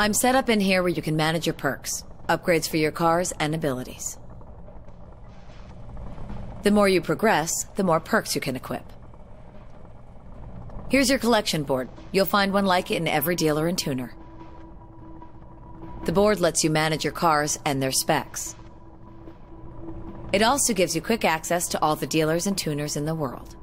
I'm set up in here where you can manage your perks, upgrades for your cars, and abilities. The more you progress, the more perks you can equip. Here's your collection board. You'll find one like it in every dealer and tuner. The board lets you manage your cars and their specs. It also gives you quick access to all the dealers and tuners in the world.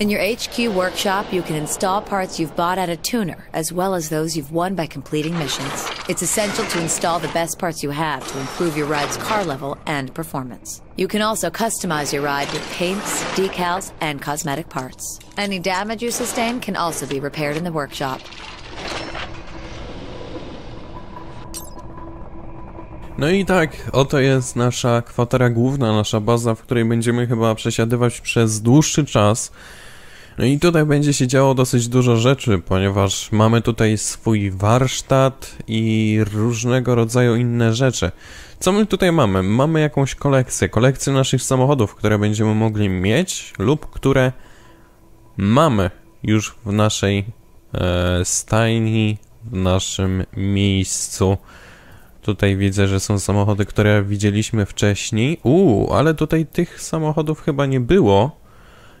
In your HQ workshop, you can install parts you've bought at a tuner, as well as those you've won by completing missions. It's essential to install the best parts you have to improve your ride's car level and performance. You can also customize your ride with paints, decals, and cosmetic parts. Any damage you sustain can also be repaired in the workshop. No i tak, oto jest nasza kwatera główna, nasza baza, w której będziemy chyba przesiadywać przez dłuższy czas. No i tutaj będzie się działo dosyć dużo rzeczy, ponieważ mamy tutaj swój warsztat i różnego rodzaju inne rzeczy. Co my tutaj mamy? Mamy jakąś kolekcję, kolekcję naszych samochodów, które będziemy mogli mieć lub które mamy już w naszej e, stajni, w naszym miejscu. Tutaj widzę, że są samochody, które widzieliśmy wcześniej. Uuu, ale tutaj tych samochodów chyba nie było.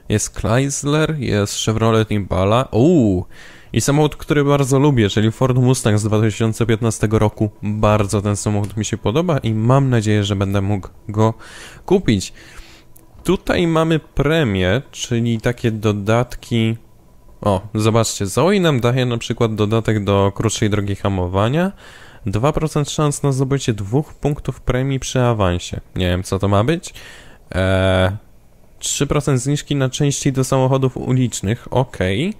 Jest Chrysler, jest Chevrolet Impala. Uuu, i samochód, który bardzo lubię, czyli Ford Mustang z 2015 roku. Bardzo ten samochód mi się podoba i mam nadzieję, że będę mógł go kupić. Tutaj mamy premię, czyli takie dodatki. O, zobaczcie, Zoe nam daje na przykład dodatek do krótszej drogi hamowania. 2% szans na zdobycie dwóch punktów premii przy awansie. Nie wiem, co to ma być. Eee, 3% zniżki na części do samochodów ulicznych. Ok. Eee,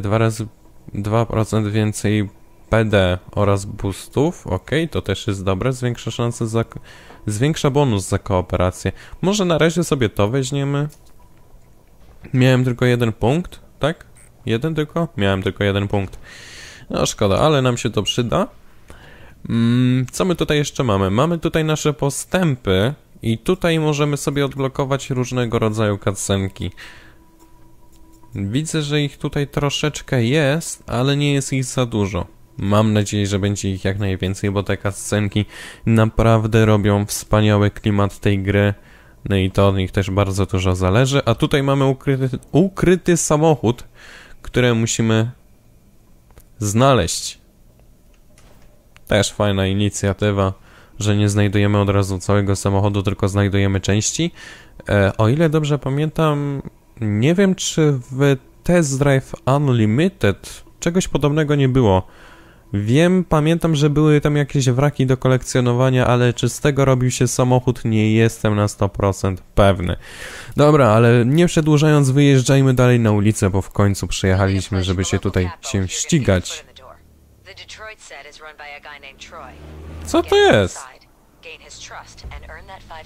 2 razy 2% więcej PD oraz boostów. Ok, to też jest dobre. Zwiększa szanse za... Zwiększa bonus za kooperację. Może na razie sobie to weźmiemy. Miałem tylko jeden punkt, tak? Jeden tylko? Miałem tylko jeden punkt. No szkoda, ale nam się to przyda. Mm, co my tutaj jeszcze mamy? Mamy tutaj nasze postępy i tutaj możemy sobie odblokować różnego rodzaju cutscenki. Widzę, że ich tutaj troszeczkę jest, ale nie jest ich za dużo. Mam nadzieję, że będzie ich jak najwięcej, bo te cutscenki naprawdę robią wspaniały klimat tej gry. No i to od nich też bardzo dużo zależy. A tutaj mamy ukryty, ukryty samochód, który musimy znaleźć. Też fajna inicjatywa, że nie znajdujemy od razu całego samochodu, tylko znajdujemy części. E, o ile dobrze pamiętam, nie wiem czy w Test Drive Unlimited czegoś podobnego nie było. Wiem, pamiętam, że były tam jakieś wraki do kolekcjonowania, ale czy z tego robił się samochód, nie jestem na 100% pewny. Dobra, ale nie przedłużając, wyjeżdżajmy dalej na ulicę, bo w końcu przyjechaliśmy, żeby się tutaj się ścigać. Co to jest?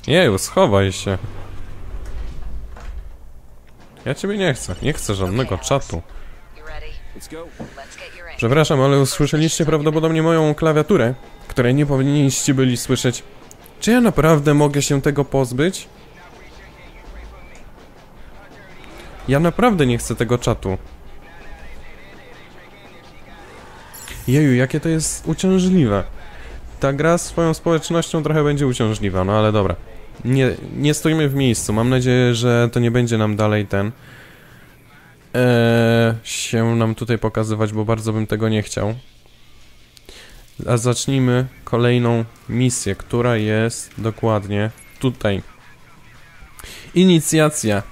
Jeju, schowaj się. Ja ciebie nie chcę. Nie chcę żadnego czatu. Przepraszam, ale usłyszeliście prawdopodobnie moją klawiaturę, której nie powinniście byli słyszeć. Czy ja naprawdę mogę się tego pozbyć? Ja naprawdę nie chcę tego czatu. Jeju, jakie to jest uciążliwe. Ta gra swoją społecznością trochę będzie uciążliwa, no ale dobra. Nie, nie stoimy w miejscu. Mam nadzieję, że to nie będzie nam dalej ten e, się nam tutaj pokazywać, bo bardzo bym tego nie chciał. A zacznijmy kolejną misję, która jest dokładnie tutaj. Inicjacja.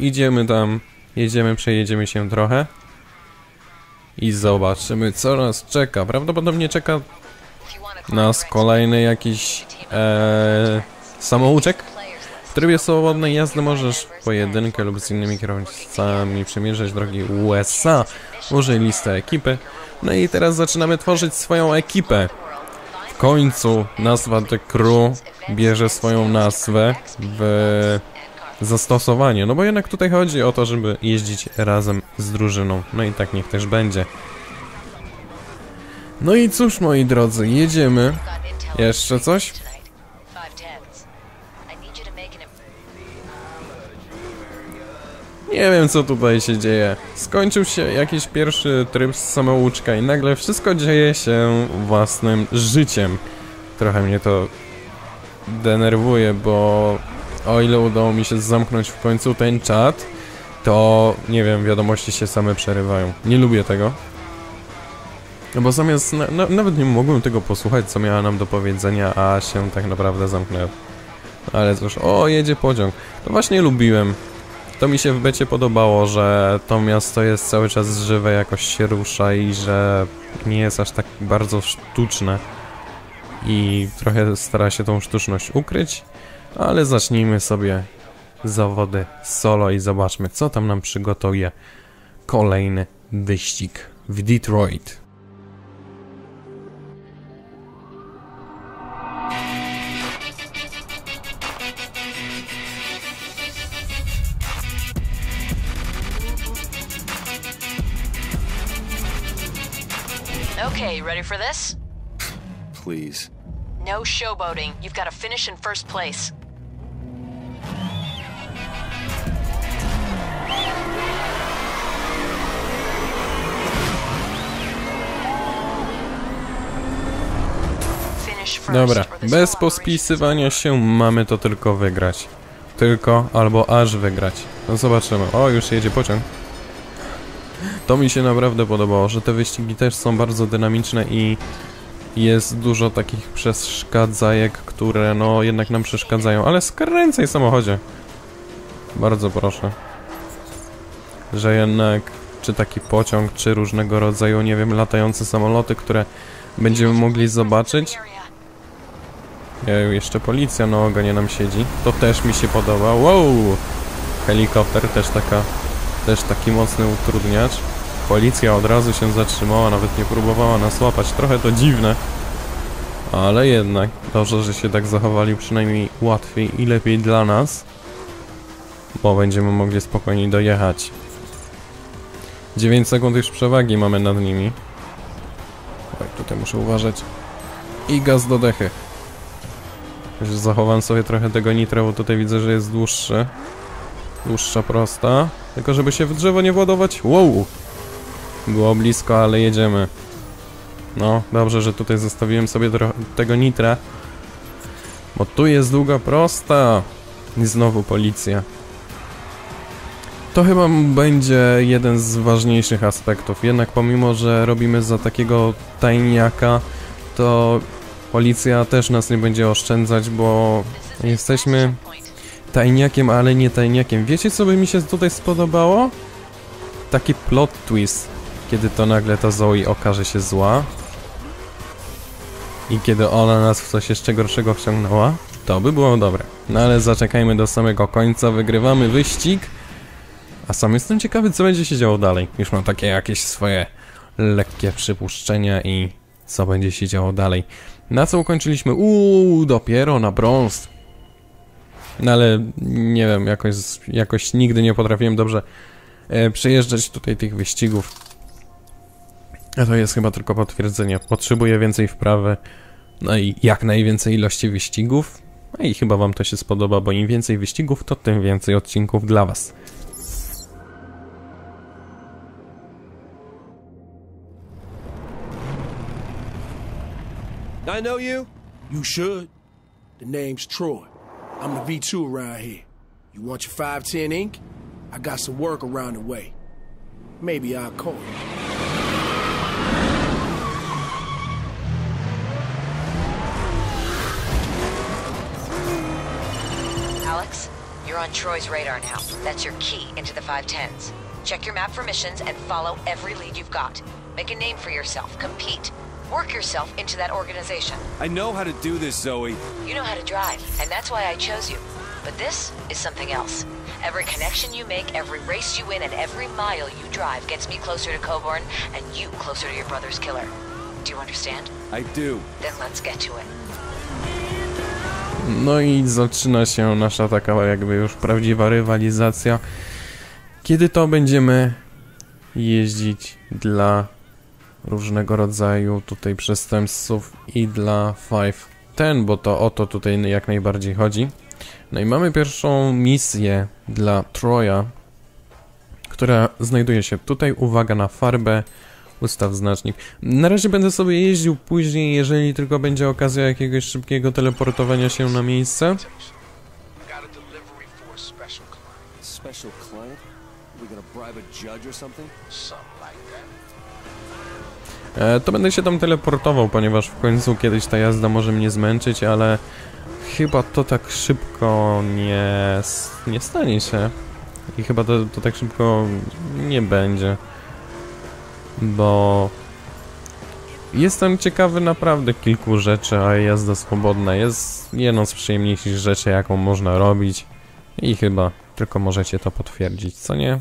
Idziemy tam, jedziemy, przejedziemy się trochę. I zobaczymy, co nas czeka. Prawdopodobnie czeka nas kolejny jakiś e, samouczek. W trybie swobodnej jazdy możesz pojedynkę lub z innymi kierowcami przemierzać drogi USA. Użyj listy ekipy. No i teraz zaczynamy tworzyć swoją ekipę. W końcu nazwa The Crew bierze swoją nazwę w zastosowanie. No bo jednak tutaj chodzi o to, żeby jeździć razem z drużyną. No i tak niech też będzie. No i cóż moi drodzy, jedziemy. Jeszcze coś? Nie wiem co tutaj się dzieje. Skończył się jakiś pierwszy tryb z samouczka i nagle wszystko dzieje się własnym życiem. Trochę mnie to denerwuje, bo o ile udało mi się zamknąć w końcu ten czat, to nie wiem, wiadomości się same przerywają. Nie lubię tego. No bo zamiast, na, na, nawet nie mogłem tego posłuchać, co miała nam do powiedzenia, a się tak naprawdę zamknęło. Ale cóż, o, jedzie pociąg. To właśnie lubiłem. To mi się w becie podobało, że to miasto jest cały czas żywe, jakoś się rusza i że nie jest aż tak bardzo sztuczne. I trochę stara się tą sztuczność ukryć. Ale zacznijmy sobie zawody solo i zobaczmy, co tam nam przygotuje kolejny wyścig w Detroit. Okay, ready for this? Please. No showboating. You've got to finish in first place. Dobra, bez pospisywania się mamy to tylko wygrać. Tylko albo aż wygrać. No zobaczymy. O, już jedzie pociąg. To mi się naprawdę podobało, że te wyścigi też są bardzo dynamiczne i jest dużo takich przeszkadzajek, które no jednak nam przeszkadzają, ale skręcaj samochodzie. Bardzo proszę. Że jednak czy taki pociąg, czy różnego rodzaju, nie wiem, latające samoloty, które będziemy mogli zobaczyć. E, Jeszcze policja na ogonie nam siedzi. To też mi się podoba. Wow! Helikopter też taka, też taki mocny utrudniacz. Policja od razu się zatrzymała, nawet nie próbowała nas łapać. Trochę to dziwne. Ale jednak, dobrze, że się tak zachowali przynajmniej łatwiej i lepiej dla nas. Bo będziemy mogli spokojniej dojechać. 9 sekund już przewagi mamy nad nimi. Oj, tutaj muszę uważać. I gaz do dechy. Już zachowam sobie trochę tego nitra, bo tutaj widzę, że jest dłuższy. Dłuższa prosta. Tylko żeby się w drzewo nie władować. Wow! Było blisko, ale jedziemy. No, dobrze, że tutaj zostawiłem sobie tego nitra. Bo tu jest długa prosta. I znowu policja. To chyba będzie jeden z ważniejszych aspektów. Jednak pomimo, że robimy za takiego tajniaka, to policja też nas nie będzie oszczędzać, bo jesteśmy tajniakiem, ale nie tajniakiem. Wiecie, co by mi się tutaj spodobało? Taki plot twist, kiedy to nagle ta Zoe okaże się zła. I kiedy ona nas w coś jeszcze gorszego wciągnęła, to by było dobre. No ale zaczekajmy do samego końca, wygrywamy wyścig. A sam jestem ciekawy, co będzie się działo dalej. Już mam takie jakieś swoje lekkie przypuszczenia i co będzie się działo dalej. Na co ukończyliśmy? Uuu, dopiero na brąz. No ale nie wiem, jakoś, jakoś nigdy nie potrafiłem dobrze e, przejeżdżać tutaj tych wyścigów. A to jest chyba tylko potwierdzenie. Potrzebuję więcej wprawy, no i jak najwięcej ilości wyścigów. No i chyba wam to się spodoba, bo im więcej wyścigów, to tym więcej odcinków dla was. I know you? You should. The name's Troy. I'm the V2 around here. You want your 510 ink? I got some work around the way. Maybe I'll call you. On Troy's radar now. That's your key into the 510s. Check your map for missions and follow every lead you've got. Make a name for yourself, compete, work yourself into that organization. I know how to do this, Zoe. You know how to drive, and that's why I chose you. But this is something else. Every connection you make, every race you win, and every mile you drive gets me closer to Coburn and you closer to your brother's killer. Do you understand? I do. Then let's get to it. No i zaczyna się nasza taka jakby już prawdziwa rywalizacja. Kiedy to będziemy jeździć dla różnego rodzaju tutaj przestępców i dla 510, bo to o to tutaj jak najbardziej chodzi. No i mamy pierwszą misję dla Troja. która znajduje się tutaj. Uwaga na farbę, ustaw znacznik. Na razie będę sobie jeździł później, jeżeli tylko będzie okazja jakiegoś szybkiego teleportowania się na miejsce. Got a delivery for a special client. Special client? We gonna bribe a judge or something? Something like that. E, to będę się tam teleportował, ponieważ w końcu kiedyś ta jazda może mnie zmęczyć, ale chyba to tak szybko nie, nie stanie się. I chyba to, to tak szybko nie będzie. Bo jestem ciekawy naprawdę kilku rzeczy, a jazda swobodna jest jedną z przyjemniejszych rzeczy, jaką można robić. I chyba tylko możecie to potwierdzić, co nie?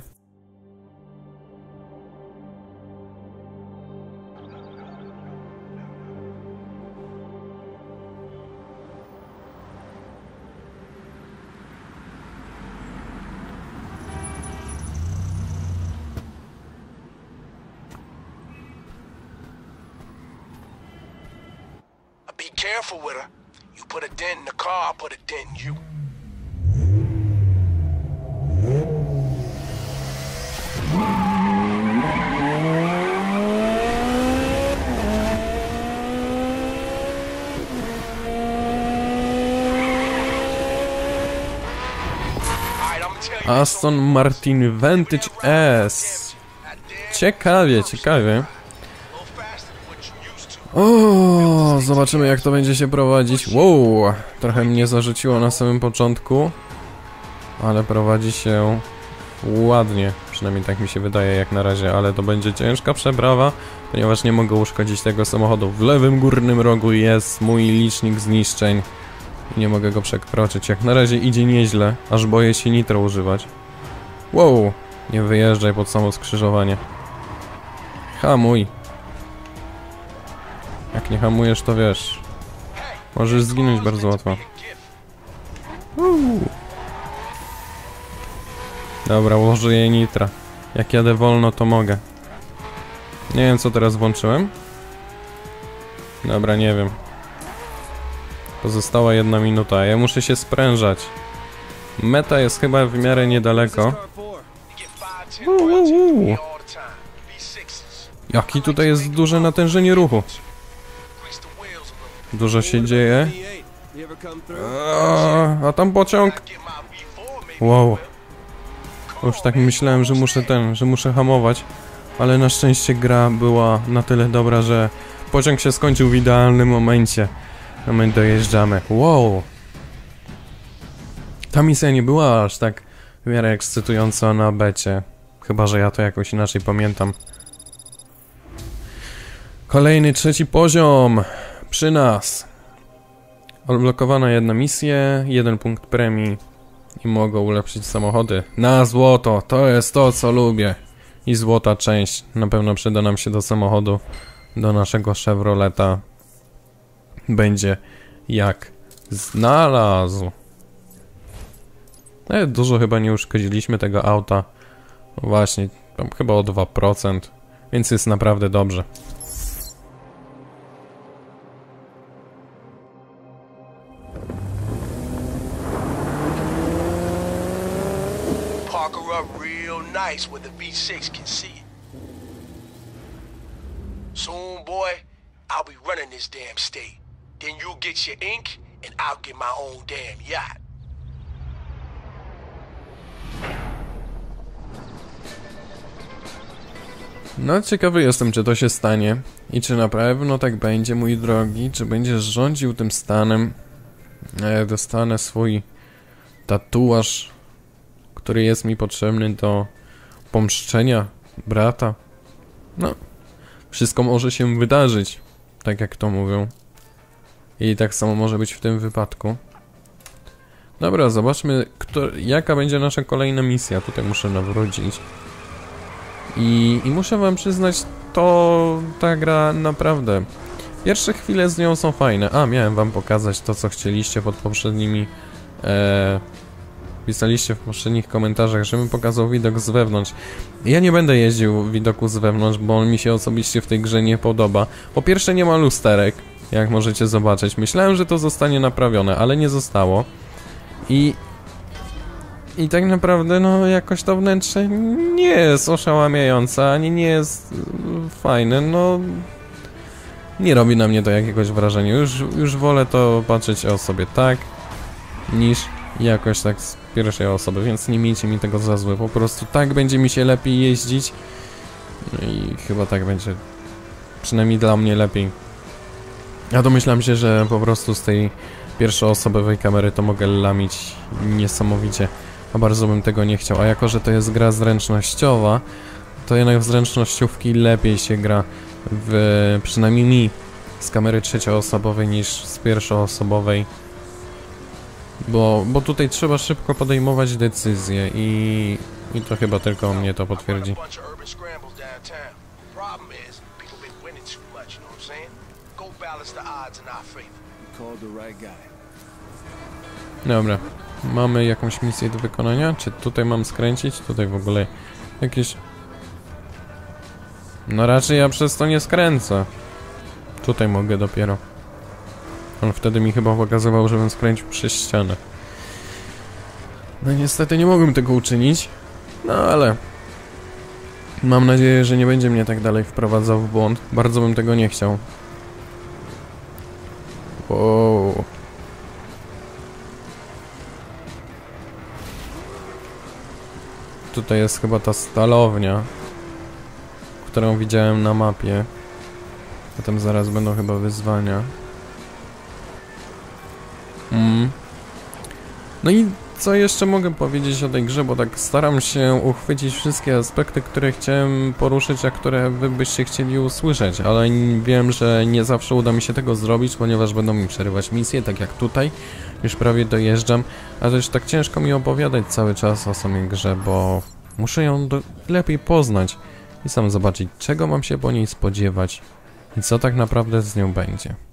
Careful with her. You put a dent in the car, I'll put a dent in you. Alright, I'ma tell you this Aston Martin Vantage S. Ciekawie, ciekawie. O, zobaczymy jak to będzie się prowadzić. Wow, trochę mnie zarzuciło na samym początku, ale prowadzi się ładnie. Przynajmniej tak mi się wydaje jak na razie, ale to będzie ciężka przeprawa, ponieważ nie mogę uszkodzić tego samochodu. W lewym górnym rogu jest mój licznik zniszczeń nie mogę go przekroczyć. Jak na razie idzie nieźle, aż boję się nitro używać. Wow, nie wyjeżdżaj pod samo skrzyżowanie. Hamuj. Jak nie hamujesz, to wiesz. Możesz zginąć bardzo łatwo. Uuu. Dobra, użyję nitra. Jak jadę wolno, to mogę. Nie wiem, co teraz włączyłem. Dobra, nie wiem. Pozostała jedna minuta. Ja muszę się sprężać. Meta jest chyba w miarę niedaleko. V6s. Jaki tutaj jest duże natężenie ruchu. Dużo się dzieje. A, a tam pociąg. Get my V4, maybe. Wow. Już tak myślałem, że muszę ten, że muszę hamować, ale na szczęście gra była na tyle dobra, że pociąg się skończył w idealnym momencie. A my dojeżdżamy. Wow. Ta misja nie była aż tak w miarę ekscytująca na becie. Chyba, że ja to jakoś inaczej pamiętam. Kolejny trzeci poziom przy nas. Odblokowana jedna misja, jeden punkt premii i mogą ulepszyć samochody. Na złoto, to jest to, co lubię. I złota część na pewno przyda nam się do samochodu, do naszego Chevroleta. Będzie jak znalazł. Ale dużo chyba nie uszkodziliśmy tego auta. Właśnie, chyba o 2%, więc jest naprawdę dobrze. Nice where the V6 can see it. Soon, boy, I'll be running this damn state. Then you'll get your ink, and I'll get my own damn yacht. No, ciekawy jestem, czy to się stanie i czy na pewno tak będzie, mój drogi, czy będziesz rządził tym stanem. Ja dostanę swój tatuaż, który jest mi potrzebny do pomszczenia brata. No, wszystko może się wydarzyć, tak jak to mówią. I tak samo może być w tym wypadku. Dobra, zobaczmy, kto, jaka będzie nasza kolejna misja. Tutaj muszę nawrócić. I, I muszę wam przyznać, to ta gra naprawdę. Pierwsze chwile z nią są fajne. A, miałem wam pokazać to, co chcieliście pod poprzednimi. E, pisaliście w poprzednich komentarzach, żebym pokazał widok z wewnątrz. Ja nie będę jeździł w widoku z wewnątrz, bo on mi się osobiście w tej grze nie podoba. Po pierwsze, nie ma lusterek, jak możecie zobaczyć. Myślałem, że to zostanie naprawione, ale nie zostało. I I tak naprawdę, no, jakoś to wnętrze nie jest oszałamiające, ani nie jest y, fajne, no... Nie robi na mnie to jakiegoś wrażenia. Już, już wolę to patrzeć o sobie tak, niż jakoś tak z pierwszej osoby, więc nie miejcie mi tego za złe. Po prostu tak będzie mi się lepiej jeździć. I chyba tak będzie przynajmniej dla mnie lepiej. Ja domyślam się, że po prostu z tej pierwszoosobowej kamery to mogę lamić niesamowicie. A bardzo bym tego nie chciał. A jako, że to jest gra zręcznościowa, to jednak w zręcznościówki lepiej się gra w, przynajmniej mi, z kamery trzecioosobowej niż z pierwszoosobowej. Bo, bo tutaj trzeba szybko podejmować decyzje i, i to chyba tylko mnie to potwierdzi. Dobra, mamy jakąś misję do wykonania? Czy tutaj mam skręcić? Tutaj w ogóle jakieś... No raczej ja przez to nie skręcę. Tutaj mogę dopiero. On wtedy mi chyba pokazywał, żebym skręcił przez ścianę. No niestety nie mogłem tego uczynić. No ale... Mam nadzieję, że nie będzie mnie tak dalej wprowadzał w błąd. Bardzo bym tego nie chciał. Wow. Tutaj jest chyba ta stalownia, którą widziałem na mapie. Tam zaraz będą chyba wyzwania. Mm. No i co jeszcze mogę powiedzieć o tej grze, bo tak staram się uchwycić wszystkie aspekty, które chciałem poruszyć, a które wy byście chcieli usłyszeć, ale wiem, że nie zawsze uda mi się tego zrobić, ponieważ będą mi przerywać misje, tak jak tutaj. Już prawie dojeżdżam, a też tak ciężko mi opowiadać cały czas o samej grze, bo muszę ją lepiej poznać i sam zobaczyć, czego mam się po niej spodziewać i co tak naprawdę z nią będzie.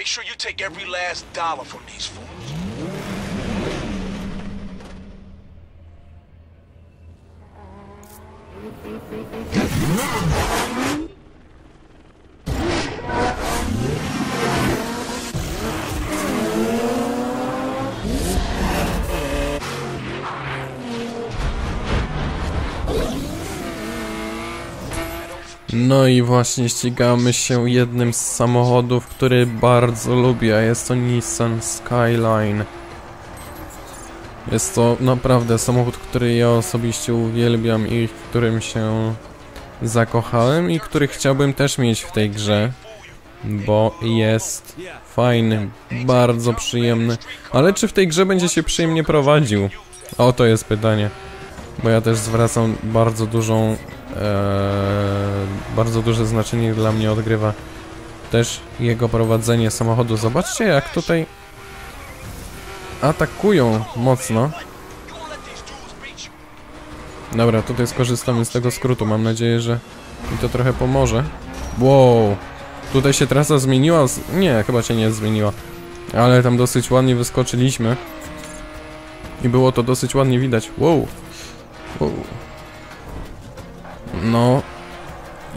Make sure you take every last dollar from these fools. No i właśnie ścigamy się jednym z samochodów, który bardzo lubię, jest to Nissan Skyline. Jest to naprawdę samochód, który ja osobiście uwielbiam i w którym się zakochałem i który chciałbym też mieć w tej grze, bo jest fajny, bardzo przyjemny. Ale czy w tej grze będzie się przyjemnie prowadził? O, to jest pytanie. Bo ja też zwracam bardzo dużą Eee, bardzo duże znaczenie dla mnie odgrywa też jego prowadzenie samochodu. Zobaczcie jak tutaj atakują mocno. Dobra, tutaj skorzystamy z tego skrótu. Mam nadzieję, że mi to trochę pomoże. Wow, tutaj się trasa zmieniła. Nie, chyba się nie zmieniła. Ale tam dosyć ładnie wyskoczyliśmy. I było to dosyć ładnie widać. Wow. No,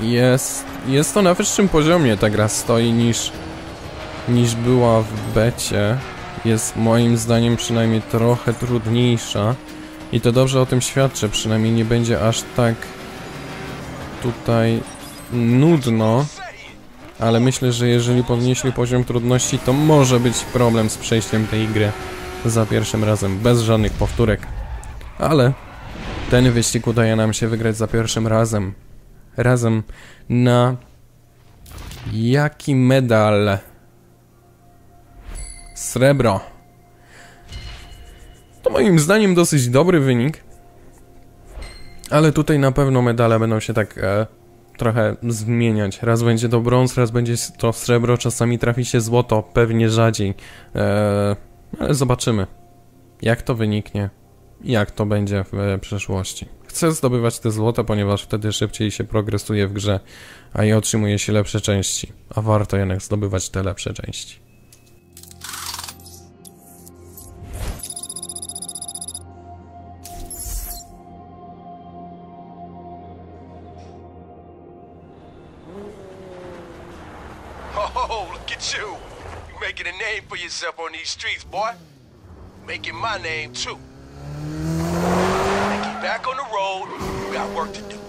jest, jest to na wyższym poziomie ta gra stoi niż, niż była w becie. Jest moim zdaniem przynajmniej trochę trudniejsza i to dobrze o tym świadczy, przynajmniej nie będzie aż tak tutaj nudno, ale myślę, że jeżeli podnieśli poziom trudności, to może być problem z przejściem tej gry za pierwszym razem, bez żadnych powtórek. Ale ten wyścig udaje nam się wygrać za pierwszym razem. Razem na... Jaki medal? Srebro. To moim zdaniem dosyć dobry wynik. Ale tutaj na pewno medale będą się tak e, trochę zmieniać. Raz będzie to brąz, raz będzie to srebro, czasami trafi się złoto, pewnie rzadziej. E, ale zobaczymy, jak to wyniknie jak to będzie w e, przyszłości. Chcę zdobywać te złote, ponieważ wtedy szybciej się progresuje w grze, a i otrzymuje się lepsze części, a warto jednak zdobywać te lepsze części. making my name too. Back on the road. You got work to do.